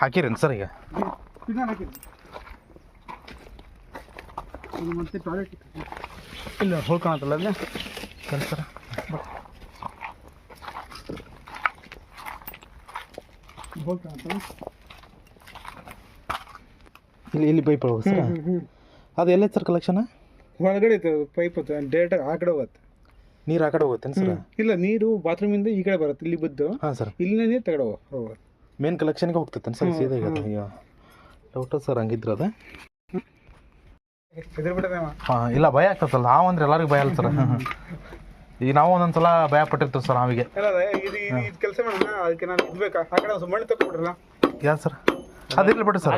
ಹಾಕಿರೇನು sir ಈಗ. ಮತ್ತೆ toilet ಇಲ್ಲ ಹೋಗ್ಕೊಳತ್ತಲ್ಲ ಸರ ಸರಿ. ಸರ್ ಇಲ್ಲಿ ಇಲ್ಲಿ ಪೈಪ್ ಹೋಗಿ ಸರ್ ಅದು ಎಲ್ಲೈತೆ ಸರ್ ಕಲೆಕ್ಷನ್ ಒಳಗಡೆ ಪೈಪ್ ಡೈರೆಕ್ಟ್ ಆ ಕಡೆ ಹೋಗುತ್ತೆ. ನೀರು ಆ ಕಡೆ ಹೋಗುತ್ತೆ ಸರ್? ಇಲ್ಲ ನೀರು ಬಾತ್ರೂಮ್ ಇಂದ ಈ ಕಡೆ ಬರುತ್ತೆ ಇಲ್ಲಿ ಬಿದ್ದು. ಹಾಂ ಸರ್. ಇಲ್ಲಿನ ನೀರು ತಗಡೆ ಮೇನ್ ಕಲೆಕ್ಷನ್ಗೆ ಹೋಗ್ತೈತೆ ಸರ್ ಸೀದಾ ಈಗ? ಡೌಟ್ ಸರ್ ಹಂಗಿದ್ರೆ ಅದು? ಹಾಂ ಇಲ್ಲ ಭಯ ಆಗ್ತದಲ್ಲ ನಾವು ಅಂದ್ರೆ ಎಲ್ಲರಿಗೂ ಭಯ ಅಲ್ಲ ಸರ್. ಈಗ ನಾವು ಒಂದೊಂದ್ಸಲ ಭಯ ಪಟ್ಟಿರ್ತೀವಿ ಸರ್ ನಾವಿಗೆ. ಅಲ್ಲ ಇದು ಇದು ಇದು ಕೆಲಸ ಮಾಡೋಣ ಅದಕ್ಕೆ ನಾನು ಇದು ಆ ಕಡೆ ಒಂದು ಮಣ್ಣು ತಗೊಬಿಡ್ರಲ್ಲ ಯಾರು ಸರ್? ಅದಿರ್ಲಿ ಬಿಡಿ ಸರ್?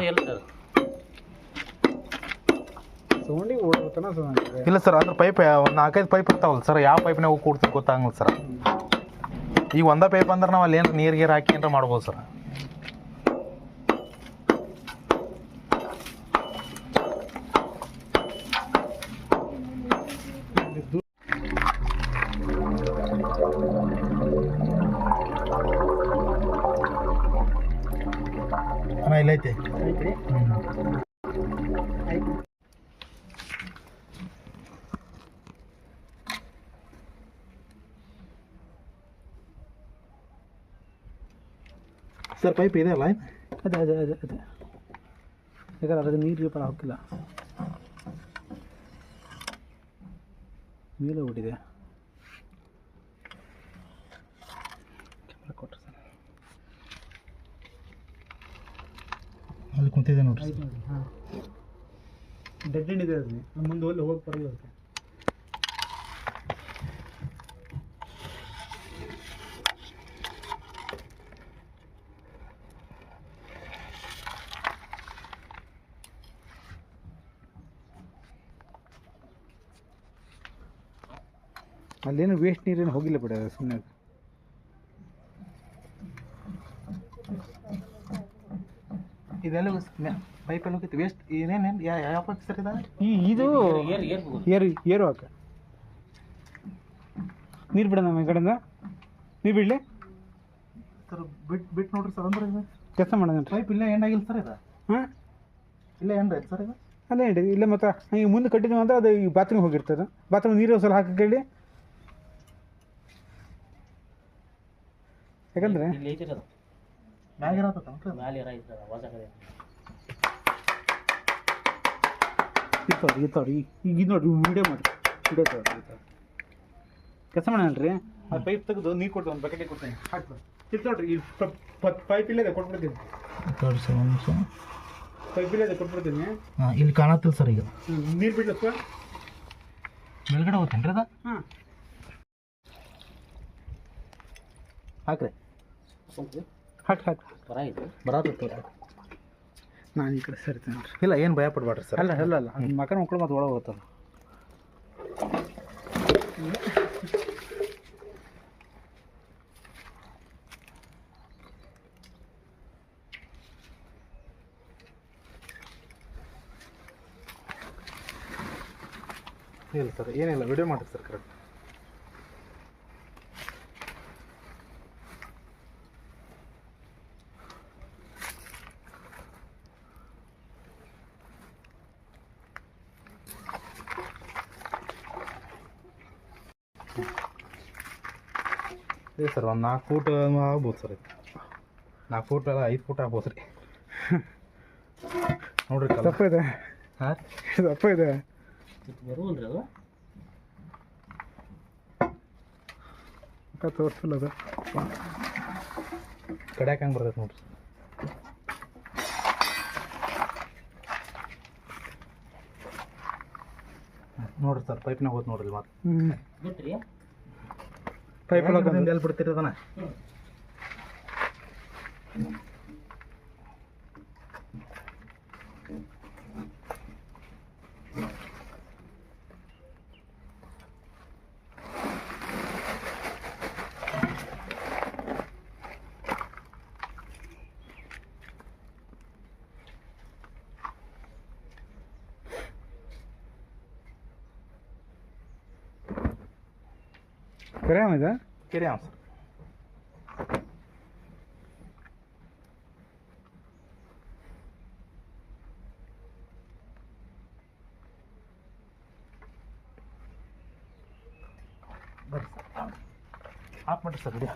ಇಲ್ಲ ಸರ್ ಅಂದ್ರೆ ಪೈಪ್ ಒಂದು ನಾಲ್ಕೈದು ಪೈಪ್ ಇರ್ತಾವಲ್ಲ ಸರ್ ಯಾವ ಪೈಪ್ನಾಗ ಹೋಗಿ ಕೂಡ್ತೀವಿ ಗೊತ್ತಾಗಲ್ಲ ಸರ್. ಈಗ ಒಂದ ಪೈಪ್ ಅಂದ್ರೆ ನಾವು ಅಲ್ಲಿ ಏನಾರ ನೀರು ಗೀರು ಹಾಕಿ ಏನಾರ ಮಾಡ್ಬೋದು ಸರ್. ಅಣ್ಣ ಇಲ್ಲೈತೆ. ಸರ್ ಪೈಪ್ ಇದೆ ಅಲ್ಲ? ಅದೇ ಅದೇ ಅದೇ ಅದೇ. ಯಾಕಂದ್ರೆ ಅದಕ್ಕೆ ನೀರು ಪರ ಹಾಕಿಲ್ಲ. ಮೇಲೆ ಓಡಿದೆ ಕೊಟ್ಟರು ಸರ್ ಅಲ್ಲಿ ಕುಂತಿದೆ ನೋಡ್ರಿ ನೋಡಿ ಹಾಂ. ಡೆಡ್ ಎಂಡ್ ಇದೆ ಅದು ಮುಂದೆ ಹೋಗಿ ಹೋಗಿ ಬರಲ್ಲ ಅದಕ್ಕೆ ಅಲ್ಲೇನು ವೇಸ್ಟ್ ನೀರೇನು ಹೋಗಿಲ್ಲ ಬಿಡ ಸುಮ್ಮನೆ ಇದೆಲ್ಲ ಪೈಪ್ ಎಲ್ಲ ಹೋಗಿತ್ತು. ವೇಸ್ಟ್ ಯಾ ಯಾವ ಪೈಪ್ ಸರ್ ಇದೆ ಈ ಇದು ಏರು ಏರು ಹಾಕ ನೀರು ಬಿಡ ನಮ್ಮ ಈ ಕಡೆಯಿಂದ. ನೀರು ಬಿಡಲಿ? ಸರ್ ಬಿಟ್ ಬಿಟ್ಟು ನೋಡ್ರಿ ಸರ್ ಅಂದ್ರೆ ಕೆಲಸ ಮಾಡೋಣ ಪೈಪ್ ಇಲ್ಲೇ ಎಂಡ್ ಆಗಿಲ್ಲ ಸರ್ ಇದು. ಹಾಂ? ಇಲ್ಲ ಎಂಡ್ ಆಯ್ತು ಸರ್ ಇದು. ಅಲ್ಲೇ ಇಲ್ಲ ಮತ್ತೆ ಈಗ ಮುಂದೆ ಕಟ್ಟಿದ್ವಿ ಅಂದ್ರೆ ಅದು ಈ ಬಾತ್ರೂಮ್ ಹೋಗಿರ್ತದೆ. ಬಾತ್ರೂಮ್ ನೀರು ಸಲ ಹಾಕಿ ಕೇಳಿ. ಯಾಕಂದ್ರೆ? ಮ್ಯಾಗ ಇರತ್ತಂತ್ರಿ ಇರ್ತಾವ್ರಿ ಇರ್ತಾವ್ರಿ ಈಗ ಈಗ ಇದು ನೋಡ್ರಿ ವಿಡಿಯೋ ಮಾಡಿ ವಿಡಿಯೋ ತಗೊಳ್ರಿ ಕೆಲಸ ಮಾಡಲ್ರಿ ಆ ಪೈಪ್ ತೆಗೆದು ನೀರು ಕೊಡ್ತೀವಿ ಒಂದು ಬಕೆಟಿಗೆ ಕೊಡ್ತೀನಿ. ಹಾಕ್ರಿ ಇದು ನೋಡ್ರಿ ಈ ಪೈಪ್ ಇಲ್ಲದೆ ಕೊಟ್ಬಿಡ್ತೀನಿ. ತೋರಿ ಸರ್ ಒಂದು ನಿಮಿಷ. ಪೈಪ್ ಇಲ್ಲದೆ ಕೊಟ್ಬಿಡ್ತೀನಿ. ಹಾಂ ಇಲ್ಲಿ ಕಾಣತ್ತಿಲ್ಲ ಸರ್ ಈಗ. ನೀರು ಬಿಡ್ಲಪ್ಪ ಮೇಲ್ಗಡೆ ಹೋಗ್ತೇನೆ ರೀ ಅದ? ಹಾಂ. ಹಾಕ್ರಿ. ಹಾಕಿ ಹಾಕಿ. ಬರತ್ತೆ. ನಾನು ಈ ಕಡೆ ಸರಿತೇನೆ ರೀ ಇಲ್ಲ ಏನು ಭಯ ಪಡ್ಬೇಡ್ರಿ ಸರ್. ಅಲ್ಲ ಅಲ್ಲ ಅಲ್ಲ. ಮಕ್ಕಳ ಮಕ್ಕಳು ಮತ್ತೆ ಒಳಗೆ ಹೋಗ್ತಾವೆ ಇಲ್ಲ ಸರ್ ಏನಿಲ್ಲ. ವಿಡಿಯೋ ಮಾಡಿರಿ ಸರ್ ಕರೆಕ್ಟ್. ಇಲ್ಲ ಸರ್ ಒಂದು ನಾಲ್ಕು ಫೂಟ್ ಆಗ್ಬೋದು ಸರ್ ಇದು. ನಾಲ್ಕು ಫೂಟ್ ಅಲ್ಲ ಐದು ಫೂಟ್ ಆಗ್ಬೋದು ರೀ ನೋಡ್ರಿ ದಪ್ಪ ಇದೆ. ಹಾಂ? ದಪ್ಪ ಇದೆ. ತೋರಿಸಿಲ್ಲ ಅದು. ಕಡ್ಯಾಕೆ ಹಂಗೆ ಬರ್ತೈತೆ ನೋಡ್ರಿ ನೋಡ್ರಿ ಸರ್ ಪೈಪ್ನಾಗ ಹೋದ್ ನೋಡ್ರಿ ಮತ್ತೆ ಹ್ಞೂ ಪೈಪ್ ಒಳಗೆ ಬಿಡ್ತೀರಿ ಕೆರೆಯಾಮ್ ಇದೆ ಕೆರೆಯಾಮ್ ಸರ್ ಬರ್ರಿ ಸರ್ ಹಾಕ್ಬಿಟ್ರಿ ಸರ್ ರೆಡಿ